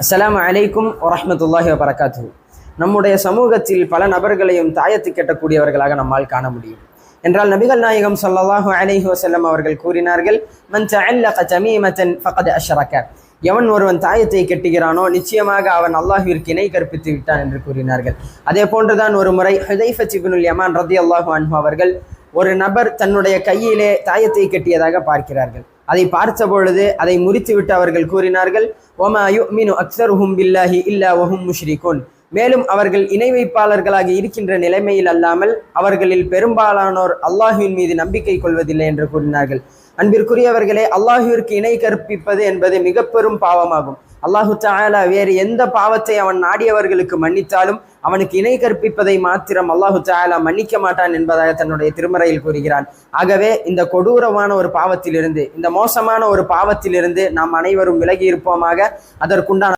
அஸ்லாம் அலைக்கும் வரமத்துல்லாஹி வரகாத்து நம்முடைய சமூகத்தில் பல நபர்களையும் தாயத்து கெட்டக்கூடியவர்களாக நம்மால் காண முடியும். என்றால் நபிகள் நாயகம் ஸல்லல்லாஹு அலைஹி வசல்லம் அவர்கள் கூறினார்கள் மன் தஅல்லக ஃபகத் அஷ்ரக. எவன் ஒருவன் தாயத்தை கெட்டுகிறானோ நிச்சயமாக அவன் அல்லாஹ்விற்கு இணை கற்பித்து விட்டான் என்று கூறினார்கள். அதே போன்றுதான் ஒரு முறை ஹுதைஃபத் இப்னுல் யமான் ரதியல்லாஹு அன்ஹு அவர்கள் ஒரு நபர் தன்னுடைய கையிலே தாயத்தை கட்டியதாக பார்க்கிறார்கள். அதை பார்த்த பொழுது அதை முறித்துவிட்டு அவர்கள் கூறினார்கள் ஒமா அக்சர் ஹும் பில்லாஹி இல்லா ஒஹும் முஷ்ரிகுன். மேலும் அவர்கள் இணை வைப்பாளர்களாக இருக்கின்ற நிலைமையில் அல்லாமல் அவர்களில் பெரும்பாலானோர் அல்லாஹுவின் மீது நம்பிக்கை கொள்வதில்லை என்று கூறினார்கள். அன்பிற்குரியவர்களே அல்லாஹுவிற்கு இணை கற்பிப்பது என்பது மிக பெரும் பாவமாகும். அல்லாஹு தாலா வேறு எந்த பாவத்தை அவன் நாடியவர்களுக்கு மன்னித்தாலும் அவனுக்கு இணை கற்பிப்பதை மாத்திரம் அல்லாஹு தாலா மன்னிக்க மாட்டான் என்பதாக தன்னுடைய திருமறையில் கூறுகிறான். ஆகவே இந்த கொடூரமான ஒரு பாவத்திலிருந்து இந்த மோசமான ஒரு பாவத்திலிருந்து நாம் அனைவரும் விலகி இருப்போமாக அதற்குண்டான